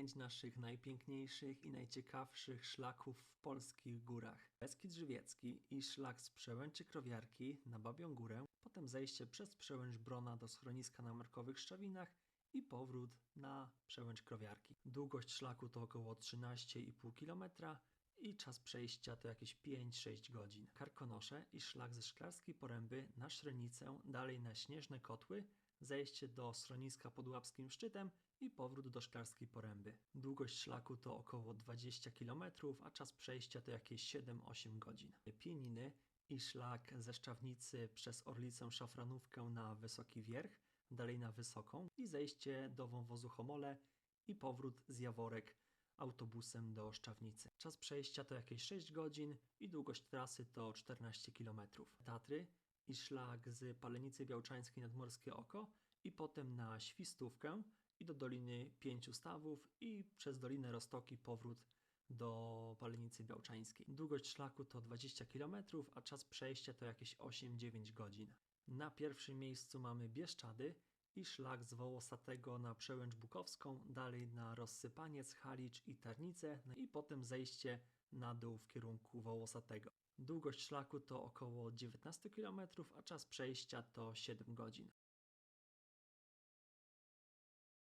pięć naszych najpiękniejszych i najciekawszych szlaków w polskich górach. Beskid Żywiecki i szlak z Przełęczy Krowiarki na Babią Górę, potem zejście przez Przełęcz Brona do schroniska na Markowych Szczawinach i powrót na Przełęcz Krowiarki. Długość szlaku to około 13,5 km i czas przejścia to jakieś 5-6 godzin. Karkonosze i szlak ze Szklarskiej Poręby na Szrenicę, dalej na Śnieżne Kotły, zejście do schroniska pod Łapskim Szczytem i powrót do Szklarskiej Poręby. Długość szlaku to około 20 km, a czas przejścia to jakieś 7-8 godzin. Pieniny i szlak ze Szczawnicy przez Orlicę Szafranówkę na Wysoki Wierch, dalej na Wysoką i zejście do wąwozu Homole i powrót z Jaworek autobusem do Szczawnicy. Czas przejścia to jakieś 6 godzin i długość trasy to 14 km. Tatry i szlak z Palenicy Białczańskiej nad Morskie Oko i potem na Świstówkę i do Doliny Pięciu Stawów i przez Dolinę Rostoki powrót do Palenicy Białczańskiej. Długość szlaku to 20 km, a czas przejścia to jakieś 8-9 godzin. Na pierwszym miejscu mamy Bieszczady i szlak z Wołosatego na Przełęcz Bukowską, dalej na Rozsypaniec, Halicz i Tarnicę no i potem zejście na dół w kierunku Wołosatego. Długość szlaku to około 19 km, a czas przejścia to 7 godzin.